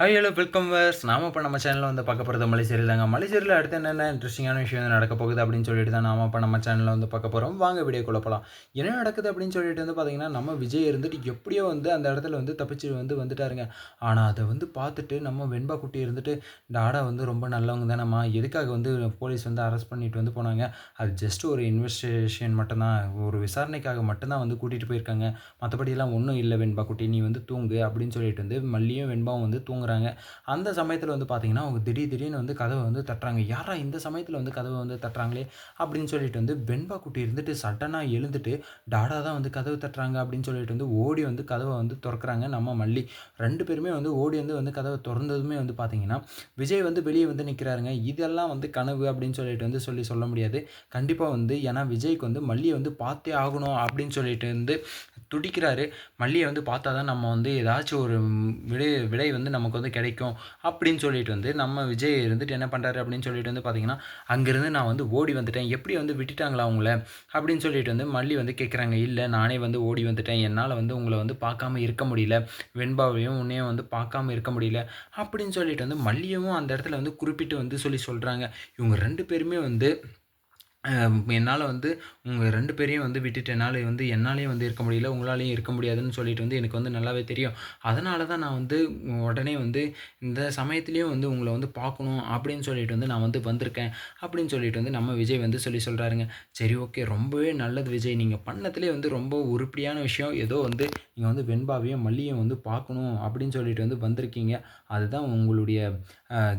Hi hello welcome verse நாம இப்போ நம்ம சேனலில் வந்து பார்க்க போகிறது மலைசேரியில் தாங்க. மலைசேரியில் அடுத்து என்னென்ன இன்ட்ரெஸ்டிங்கான விஷயம் வந்து நடக்க போகுது அப்படின்னு சொல்லிட்டு தான் நாம இப்போ நம்ம சேனலில் வந்து பார்க்க போகிறோம் வாங்க வீடியோ போகலாம் என்ன நடக்குது அப்படின்னு சொல்லிட்டு வந்து பார்த்தீங்கன்னா நம்ம விஜய் இருந்துட்டு எப்படியோ வந்து அந்த இடத்துல வந்து தப்பிச்சு வந்து வந்துட்டாருங்க. ஆனால் அதை வந்து பார்த்துட்டு நம்ம வெண்பா குட்டி இருந்துட்டு டாடா வந்து ரொம்ப நல்லவங்க தானம்மா. எதுக்காக வந்து போலீஸ் வந்து அரெஸ்ட் பண்ணிட்டு வந்து போனாங்க? அது ஜஸ்ட் ஒரு இன்வெஸ்டிகேஷன் மட்டும்தான். ஒரு விசாரணைக்காக மட்டும்தான் வந்து கூட்டிகிட்டு போயிருக்காங்க. மற்றபடியெல்லாம் ஒன்றும் இல்லை வெண்பா குட்டி. நீ வந்து தூங்கு அப்படின்னு சொல்லிட்டு வந்து மல்லியும் வெண்பாவும் வந்து போகிறாங்க அந்த சமயத்தில் வந்து பார்த்தீங்கன்னா அவங்க திடீர் திடீர்னு வந்து கதவை வந்து தட்டுறாங்க. யாரா இந்த சமயத்தில் வந்து கதவை வந்து தட்டுறாங்களே? அப்படின்னு சொல்லிட்டு வந்து பெண்பா குட்டி இருந்துட்டு சடனாக எழுந்துட்டு டாடா தான் வந்து கதவு தட்டுறாங்க. அப்படின்னு சொல்லிட்டு வந்து ஓடி வந்து கதவை வந்து திறக்கிறாங்க நம்ம மல்லி. ரெண்டு பேருமே வந்து ஓடி வந்து வந்து கதவை திறந்ததுமே வந்து பார்த்தீங்கன்னா விஜய் வந்து வெளியே வந்து நிற்கிறாருங்க இதெல்லாம் வந்து கனவு அப்படின்னு சொல்லிட்டு வந்து சொல்லி சொல்ல முடியாது. கண்டிப்பாக வந்து ஏன்னா விஜய்க்கு வந்து மல்லியை வந்து பார்த்தே ஆகணும் அப்படின்னு சொல்லிட்டு வந்து துடிக்கிறாரு. மல்லியை வந்து பார்த்தா தான் நம்ம வந்து ஏதாச்சும் ஒரு விடை விடை வந்து நமக்கு வந்து கிடைக்கும் அப்படின்னு சொல்லிட்டு வந்து நம்ம விஜய் இருந்துட்டு என்ன பண்ணுறாரு அப்படின்னு சொல்லிட்டு வந்து பார்த்தீங்கன்னா அங்கேருந்து நான் வந்து ஓடி வந்துட்டேன். எப்படி வந்து விட்டுட்டாங்களா அவங்கள? அப்படின்னு சொல்லிட்டு வந்து மல்லி வந்து கேட்குறாங்க இல்லை நானே வந்து ஓடி வந்துட்டேன். என்னால் வந்து உங்களை வந்து பார்க்காம இருக்க முடியல. வெண்பாவையும் உன்னையும் வந்து பார்க்காம இருக்க முடியல. அப்படின்னு சொல்லிட்டு வந்து மல்லியவும் அந்த இடத்துல வந்து குறிப்பிட்டு வந்து சொல்லி சொல்கிறாங்க இவங்க ரெண்டு பேருமே வந்து என்னால் வந்து உங்கள் ரெண்டு பேரையும் வந்து விட்டுட்டு என்னால் வந்து என்னாலேயும் வந்து இருக்க முடியல உங்களாலேயும் இருக்க முடியாதுன்னு சொல்லிட்டு வந்து எனக்கு வந்து நல்லாவே தெரியும். அதனால தான் நான் வந்து உடனே வந்து இந்த சமயத்துலேயும் வந்து உங்களை வந்து பார்க்கணும் அப்படின்னு சொல்லிட்டு வந்து நான் வந்து வந்திருக்கேன் அப்படின்னு சொல்லிட்டு வந்து நம்ம விஜய் வந்து சொல்லி சொல்கிறாருங்க சரி ஓகே ரொம்பவே நல்லது விஜய். நீங்கள் பண்ணதுலேயே வந்து ரொம்ப உருப்படியான விஷயம். ஏதோ வந்து நீங்கள் வந்து வெண்பாவையும் மல்லியும் வந்து பார்க்கணும் அப்படின்னு சொல்லிட்டு வந்து வந்திருக்கீங்க. அதுதான் உங்களுடைய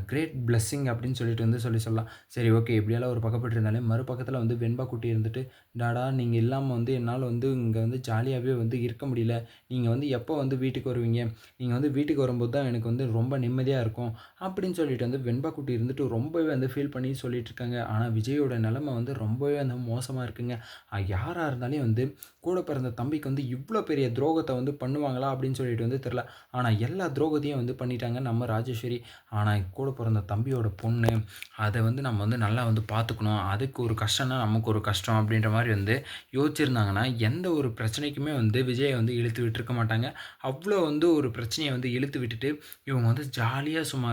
கிரேட் பிளெஸ்ஸிங் அப்படின்னு சொல்லிட்டு வந்து சொல்லி சொல்லலாம். சரி ஓகே இப்படியெல்லாம் ஒரு பக்கப்பட்டு இருந்தாலே மறுபக்கத்தில் வந்து வெண்பா குட்டி இருந்துட்டு டாடா நீங்கள் இல்லாமல் வந்து என்னால் வந்து இங்கே வந்து ஜாலியாகவே வந்து இருக்க முடியல. நீங்கள் வந்து எப்போ வந்து வீட்டுக்கு வருவீங்க? நீங்கள் வந்து வீட்டுக்கு வரும்போது தான் எனக்கு வந்து ரொம்ப நிம்மதியாக இருக்கும். அப்படின்னு சொல்லிட்டு வந்து வெண்பா குட்டி இருந்துட்டு ரொம்பவே வந்து ஃபீல் பண்ணி சொல்லிட்டு இருக்காங்க. ஆனால் விஜயோட நிலமை வந்து ரொம்பவே வந்து மோசமாக இருக்குங்க. யாராக இருந்தாலும் வந்து கூட பிறந்த தம்பிக்கு வந்து இவ்வளோ பெரிய துரோகத்தை வந்து பண்ணுவாங்களா அப்படின்னு சொல்லிட்டு வந்து தெரில ஆனால் எல்லா துரோகத்தையும் வந்து பண்ணிட்டாங்க நம்ம ராஜேஸ்வரி. ஆனால் கூட பிறந்த தம்பியோட பொண்ணு அதை வந்து நம்ம வந்து நல்லா வந்து பார்த்துக்கணும். அதுக்கு ஒரு கஷ்டம்னா நமக்கு ஒரு கஷ்டம் அப்படின்ற மாதிரி வந்து யோசிச்சிருந்தாங்கன்னா எந்த ஒரு பிரச்சனைக்குமே வந்து விஜயை வந்து இழுத்து விட்டுருக்க மாட்டாங்க. அவ்வளோ வந்து ஒரு பிரச்சனையை வந்து இழுத்து விட்டுட்டு இவங்க வந்து ஜாலியாக சும்மா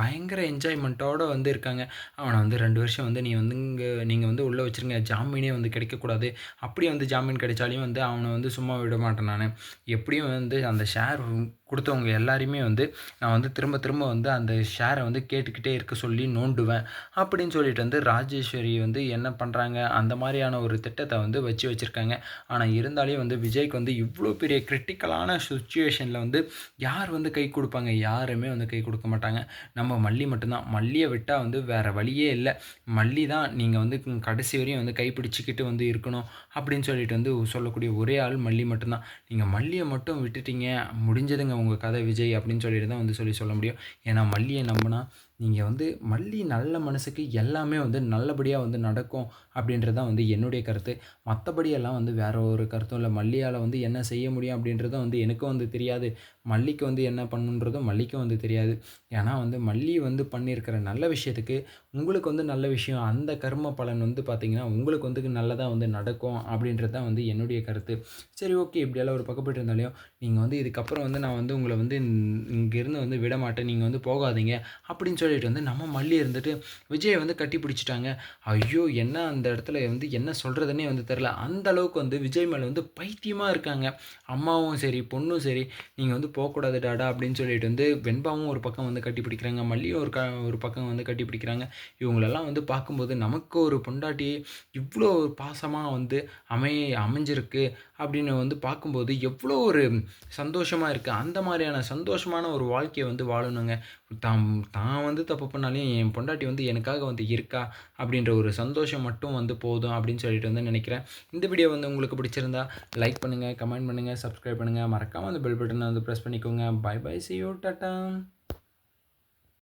பயங்கர என்ஜாய்மெண்ட்டோடு வந்து இருக்காங்க. அவனை வந்து ரெண்டு வருஷம் வந்து நீ வந்து இங்கே நீங்கள் வந்து உள்ளே வச்சுருங்க. ஜாமீனே வந்து கிடைக்கக்கூடாது. அப்படியே வந்து ஜாமீன் கிடைச்சாலையும் வந்து அவனை வந்து சும்மா விட மாட்டேன் நான். எப்படியும் வந்து அந்த ஷேர் கொடுத்தவங்க எல்லாரையுமே வந்து நான் வந்து திரும்ப திரும்ப வந்து அந்த ஷேரை வந்து கேட்டுக்கிட்டே இருக்க சொல்லி நோண்டுவேன். அப்படின்னு சொல்லிட்டு வந்து ராஜேஸ்வரி வந்து என்ன பண்ணுறாங்க அந்த மாதிரியான ஒரு திட்டத்தை வந்து வச்சு வச்சுருக்காங்க. ஆனால் இருந்தாலே வந்து விஜய்க்கு வந்து இவ்வளோ பெரிய கிரிட்டிக்கலான சுச்சுவேஷனில் வந்து யார் வந்து கை கொடுப்பாங்க? யாருமே வந்து கை கொடுக்க மாட்டாங்க. நம்ம மல்லி மட்டும்தான். மல்லியை விட்டால் வந்து வேறு வழியே இல்லை. மல்லி தான் நீங்கள் வந்து கடைசி வரையும் வந்து கைப்பிடிச்சிக்கிட்டு வந்து இருக்கணும் அப்படின்னு சொல்லிட்டு வந்து சொல்லக்கூடிய ஒரே ஆள் மல்லி மட்டும்தான். நீங்கள் மல்லியை மட்டும் விட்டுட்டீங்க. முடிஞ்சதுங்க உங்கள் கதை விஜய் அப்படின்னு சொல்லிட்டு தான் வந்து சொல்லி சொல்ல முடியும். ஏன்னா மல்லியை நம்பினா நீங்கள் வந்து மல்லி நல்ல மனசுக்கு எல்லாமே வந்து நல்லபடியாக வந்து நடக்கும் அப்படின்றது தான் வந்து என்னுடைய கருத்து. மற்றபடியெல்லாம் வந்து வேறு ஒரு கருத்தும் இல்லை. மல்லியால் வந்து என்ன செய்ய முடியும் அப்படின்றதும் வந்து எனக்கும் வந்து தெரியாது. மல்லிக்கு வந்து என்ன பண்ணுன்றதும் மல்லிக்கும் வந்து தெரியாது. ஏன்னா வந்து மல்லி வந்து பண்ணியிருக்கிற நல்ல விஷயத்துக்கு உங்களுக்கு வந்து நல்ல விஷயம் அந்த கர்ம பலன் வந்து பார்த்திங்கன்னா உங்களுக்கு வந்து நல்லதாக வந்து நடக்கும் அப்படின்றது தான் வந்து என்னுடைய கருத்து. சரி ஓகே. இப்படியெல்லாம் ஒரு பக்கப்பட்டு இருந்தாலையும் நீங்கள் வந்து இதுக்கப்புறம் வந்து நான் வந்து உங்களை வந்து இங்கேருந்து வந்து விட மாட்டேன் நீங்கள் வந்து போகாதீங்க அப்படின்னு சொல்லி சொல்லிட்டு வந்து நம்ம மல்லி இருந்துட்டு விஜயை வந்து கட்டி பிடிச்சிட்டாங்க. ஐயோ என்ன அந்த இடத்துல வந்து என்ன சொல்கிறதுனே வந்து தெரில அந்த அளவுக்கு வந்து விஜய் மேலே வந்து பைத்தியமாக இருக்காங்க. அம்மாவும் சரி பொண்ணும் சரி நீங்கள் வந்து போகக்கூடாது டாடா அப்படின்னு சொல்லிட்டு வந்து வெண்பாவும் ஒரு பக்கம் வந்து கட்டி பிடிக்கிறாங்க. மல்லியும் ஒரு க ஒரு பக்கம் வந்து கட்டி பிடிக்கிறாங்க. இவங்களெல்லாம் வந்து பார்க்கும்போது நமக்கு ஒரு பொண்டாட்டி இவ்வளோ பாசமாக வந்து அமை அமைஞ்சிருக்கு அப்படின்னு வந்து பார்க்கும்போது எவ்வளோ ஒரு சந்தோஷமாக இருக்குது அந்த மாதிரியான சந்தோஷமான ஒரு வாழ்க்கையை வந்து வாழணுங்க. தான் தான் வந்து தப்பு பண்ணாலும் என் பொண்டாட்டி வந்து எனக்காக வந்து இருக்கா அப்படின்ற ஒரு சந்தோஷம் மட்டும் வந்து போதும் அப்படின்னு சொல்லிட்டு வந்து நினைக்கிறேன். இந்த வீடியோ வந்து உங்களுக்கு பிடிச்சிருந்தா லைக் பண்ணுங்கள் கமெண்ட் பண்ணுங்கள் சப்ஸ்கிரைப் பண்ணுங்கள் மறக்காமல் அந்த பெல் பட்டனை வந்து ப்ரெஸ் பண்ணிக்கோங்க. Bye bye see you tata